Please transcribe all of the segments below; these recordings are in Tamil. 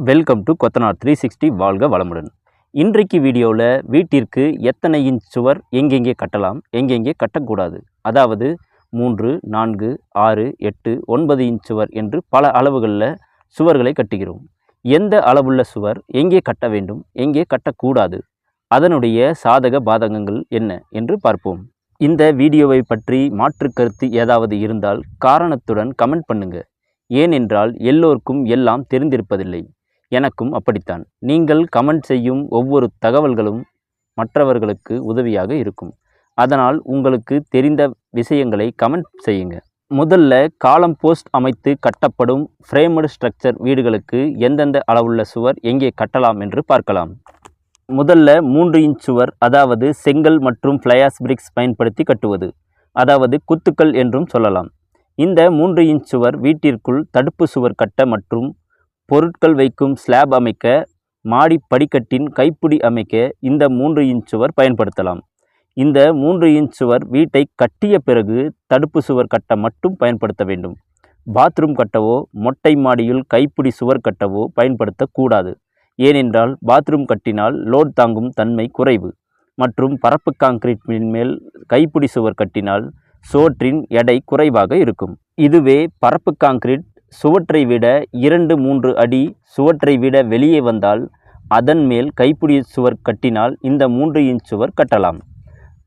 Welcome to Kothanar three sixty வாழ்க வளமுடன். இன்றைக்கு வீடியோவில் வீட்டிற்கு எத்தனை இன்ச் சுவர் எங்கெங்கே கட்டலாம் எங்கெங்கே கட்டக்கூடாது? அதாவது மூன்று நான்கு ஆறு எட்டு ஒன்பது இன்ச் சுவர் என்று பல அளவுகளில் சுவர்களை கட்டுகிறோம். எந்த அளவுள்ள சுவர் எங்கே கட்ட வேண்டும் எங்கே கட்டக்கூடாது? அதனுடைய சாதக பாதகங்கள் என்ன என்று பார்ப்போம். இந்த வீடியோவை பற்றி மாற்று கருத்து ஏதாவது இருந்தால் காரணத்துடன் கமெண்ட் பண்ணுங்கள் ஏனென்றால் எல்லோருக்கும் எல்லாம் தெரிந்திருப்பதில்லை. எனக்கும் அப்படித்தான். நீங்கள் கமெண்ட் செய்யும் ஒவ்வொரு தகவல்களும் மற்றவர்களுக்கு உதவியாக இருக்கும். அதனால் உங்களுக்கு தெரிந்த விஷயங்களை கமெண்ட் செய்யுங்க. முதல்ல காலம் போஸ்ட் அமைத்து கட்டப்படும் ஃப்ரேமடு ஸ்ட்ரக்சர் வீடுகளுக்கு எந்தெந்த அளவுள்ள சுவர் எங்கே கட்டலாம் என்று பார்க்கலாம். முதல்ல மூன்று இன்ச் சுவர் அதாவது செங்கல் மற்றும் ஃப்ளையாஸ் பிரிக்ஸ் பயன்படுத்தி கட்டுவது. அதாவது குத்துக்கள் என்றும் சொல்லலாம். இந்த மூன்று இன்ச் சுவர் வீட்டிற்குள் தடுப்பு சுவர் கட்ட மற்றும் பொருட்கள் வைக்கும் ஸ்லாப் அமைக்க மாடி படிக்கட்டின் கைப்பிடி அமைக்க இந்த மூன்று இன்ச் சுவர் பயன்படுத்தலாம். இந்த மூன்று இன்ச் சுவர் வீட்டை கட்டிய பிறகு தடுப்பு சுவர் கட்ட மட்டும் பயன்படுத்த வேண்டும். பாத்ரூம் கட்டவோ மொட்டை மாடியில் கைப்பிடி சுவர் கட்டவோ பயன்படுத்தக்கூடாது. ஏனென்றால் பாத்ரூம் கட்டினால் லோட் தாங்கும் தன்மை குறைவு. மற்றும் பரப்பு காங்கிரீட்டின் மேல் கைப்பிடி சுவர் கட்டினால் சோற்றின் எடை குறைவாக இருக்கும். இதுவே பரப்பு காங்கிரீட் சுவற்றை விட இரண்டு மூன்று அடி சுவற்றை விட வெளியே வந்தால் அதன் மேல் கைப்பிடி சுவர் கட்டினால் இந்த மூன்று இன்ச் சுவர் கட்டலாம்.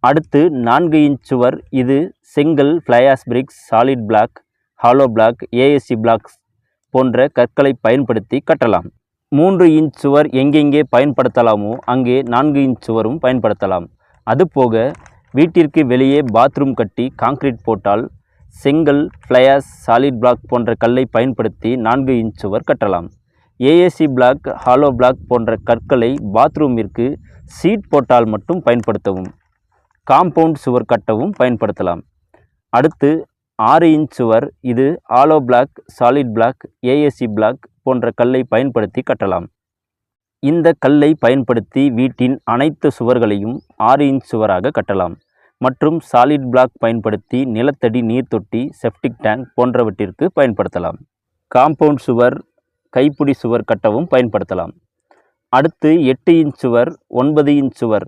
அடுத்து நான்கு இன்ச் சுவர். இது செங்கல் fly ash bricks solid block hollow block ASC blocks போன்ற கற்களை பயன்படுத்தி கட்டலாம். மூன்று இன்ச் சுவர் எங்கெங்கே பயன்படுத்தலாமோ அங்கே நான்கு இன்ச் சுவரும் பயன்படுத்தலாம். அதுபோக வீட்டிற்கு வெளியே பாத்ரூம் கட்டி காங்கிரீட் போட்டால் செங்கல் ஃப்ளையாஸ் சாலிட் பிளாக் போன்ற கல்லை பயன்படுத்தி நான்கு இன்ச் சுவர் கட்டலாம். ஏஏசி பிளாக் ஹாலோ பிளாக் போன்ற கற்களை பாத்ரூமிற்கு சீட் போட்டால் மட்டும் பயன்படுத்தவும். காம்பவுண்ட் சுவர் கட்டவும் பயன்படுத்தலாம். அடுத்து ஆறு இன்ச் சுவர் இது hollow block solid block AAC block போன்ற கல்லை பயன்படுத்தி கட்டலாம். இந்த கல்லை பயன்படுத்தி வீட்டின் அனைத்து சுவர்களையும் ஆறு இன்ச் சுவராக கட்டலாம். மற்றும் சாலிட் பிளாக் பயன்படுத்தி நிலத்தடி நீர் தொட்டி செப்டிக் டேங்க் போன்றவற்றிற்கு பயன்படுத்தலாம். காம்பவுண்ட் சுவர் கைப்பிடி சுவர் கட்டவும் பயன்படுத்தலாம். அடுத்து எட்டு இன்ச் சுவர் ஒன்பது இன்ச் சுவர்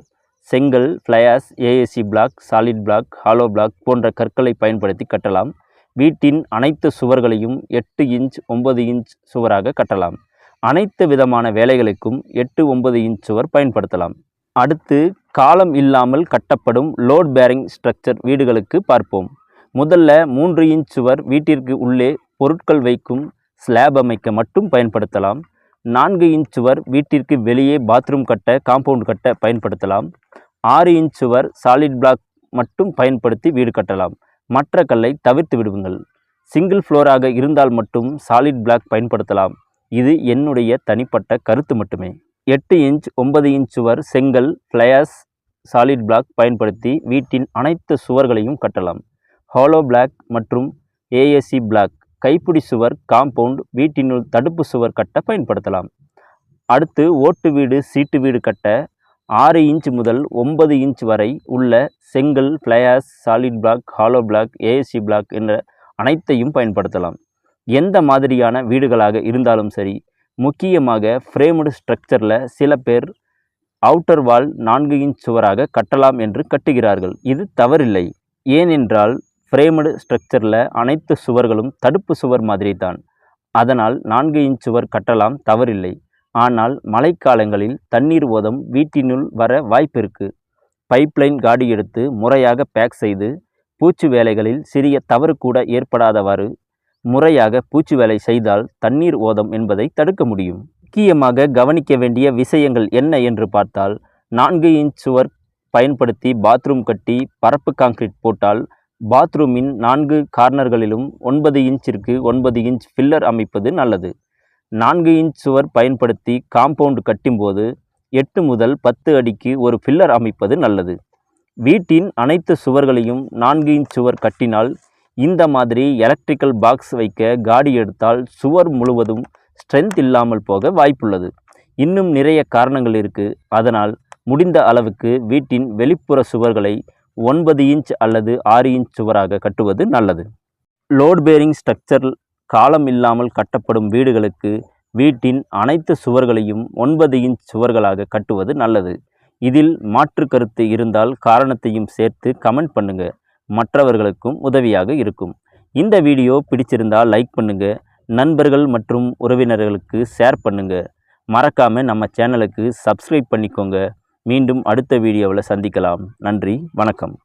செங்கல் fly ash AAC block solid block hollow block போன்ற கற்களை பயன்படுத்தி கட்டலாம். வீட்டின் அனைத்து சுவர்களையும் எட்டு இன்ச் ஒன்பது இன்ச் சுவராக கட்டலாம். அனைத்து விதமான வேலைகளுக்கும் எட்டு ஒன்பது இன்ச் சுவர் பயன்படுத்தலாம். அடுத்து காலம் இல்லாமல் கட்டப்படும் லோட் பேரிங் ஸ்ட்ரக்சர் வீடுகளுக்கு பார்ப்போம். முதல்ல மூன்று இன்ச் சுவர் வீட்டிற்கு உள்ளே பொருட்கள் வைக்கும் ஸ்லாப் அமைக்க மட்டும் பயன்படுத்தலாம். நான்கு இன்ச் சுவர் வீட்டிற்கு வெளியே பாத்ரூம் கட்ட காம்பவுண்ட் கட்ட பயன்படுத்தலாம். ஆறு இன்ச் சுவர் சாலிட் பிளாக் மட்டும் பயன்படுத்தி வீடு கட்டலாம். மற்ற கல்லை தவிர்த்து விடுங்கள். சிங்கிள் ஃப்ளோராக இருந்தால் மட்டும் சாலிட் பிளாக் பயன்படுத்தலாம். இது என்னுடைய தனிப்பட்ட கருத்து மட்டுமே. எட்டு இன்ச் ஒன்பது இன்ச் சுவர் செங்கல் ஃப்ளையாஸ் சாலிட் பிளாக் பயன்படுத்தி வீட்டின் அனைத்து சுவர்களையும் கட்டலாம். ஹாலோ பிளாக் மற்றும் ஏஎஸ்சி பிளாக் கைப்பிடி சுவர் காம்பவுண்ட் வீட்டினுள் தடுப்பு சுவர் கட்ட பயன்படுத்தலாம். அடுத்து ஓட்டு வீடு சீட்டு வீடு கட்ட ஆறு இன்ச் முதல் ஒன்பது இன்ச் வரை உள்ள செங்கல் fly ash solid block hollow block ASC block என்ற அனைத்தையும் பயன்படுத்தலாம். எந்த மாதிரியான வீடுகளாக இருந்தாலும் சரி முக்கியமாக ஃப்ரேம்டு ஸ்ட்ரக்சரில் சில பேர் அவுட்டர் வால் நான்கு இன்ச் சுவராக கட்டலாம் என்று கட்டுகிறார்கள். இது தவறில்லை. ஏனென்றால் ஃப்ரேம்டு ஸ்ட்ரக்சரில் அனைத்து சுவர்களும் தடுப்பு சுவர் மாதிரி தான் அதனால் நான்கு இன்ச் சுவர் கட்டலாம் தவறில்லை. ஆனால் மழைக்காலங்களில் தண்ணீர் ஓதம் வீட்டினுள் வர வாய்ப்பிருக்கு. பைப்லைன் காடி எடுத்து முறையாக பேக் செய்து பூச்சு வேலைகளில் சிறிய தவறு கூட ஏற்படாதவாறு முறையாக பூச்சி வேலை செய்தால் தண்ணீர் ஓதம் என்பதை தடுக்க முடியும். முக்கியமாக கவனிக்க வேண்டிய விஷயங்கள் என்ன என்று பார்த்தால் நான்கு இன்ச் சுவர் பயன்படுத்தி பாத்ரூம் கட்டி பரப்பு காங்கிரீட் போட்டால் பாத்ரூமின் நான்கு கார்னர்களிலும் ஒன்பது இன்ச்சிற்கு ஒன்பது இன்ச் ஃபில்லர் அமைப்பது நல்லது. நான்கு இன்ச் சுவர் பயன்படுத்தி காம்பவுண்ட் கட்டும்போது எட்டு முதல் பத்து அடிக்கு ஒரு ஃபில்லர் அமைப்பது நல்லது. வீட்டின் அனைத்து சுவர்களையும் நான்கு இன்ச் சுவர் கட்டினால் இந்த மாதிரி எலக்ட்ரிக்கல் பாக்ஸ் வைக்க காடி எடுத்தால் சுவர் முழுவதும் ஸ்ட்ரென்த் இல்லாமல் போக வாய்ப்புள்ளது. இன்னும் நிறைய காரணங்கள் இருக்குது அதனால் முடிந்த அளவுக்கு வீட்டின் வெளிப்புற சுவர்களை ஒன்பது இன்ச் அல்லது ஆறு இன்ச் சுவராக கட்டுவது நல்லது. லோட் பேரிங் ஸ்ட்ரக்சர் காலம் இல்லாமல் கட்டப்படும் வீடுகளுக்கு வீட்டின் அனைத்து சுவர்களையும் ஒன்பது இன்ச் சுவர்களாக கட்டுவது நல்லது. இதில் மாற்று கருத்து இருந்தால் காரணத்தையும் சேர்த்து கமெண்ட் பண்ணுங்கள் மற்றவர்களுக்கும் உதவியாக இருக்கும். இந்த வீடியோ பிடிச்சிருந்தால் லைக் பண்ணுங்க நண்பர்கள் மற்றும் உறவினர்களுக்கு ஷேர் பண்ணுங்க. மறக்காமல் நம்ம சேனலுக்கு சப்ஸ்கிரைப் பண்ணிக்கோங்க. மீண்டும் அடுத்த வீடியோவில் சந்திக்கலாம். நன்றி வணக்கம்.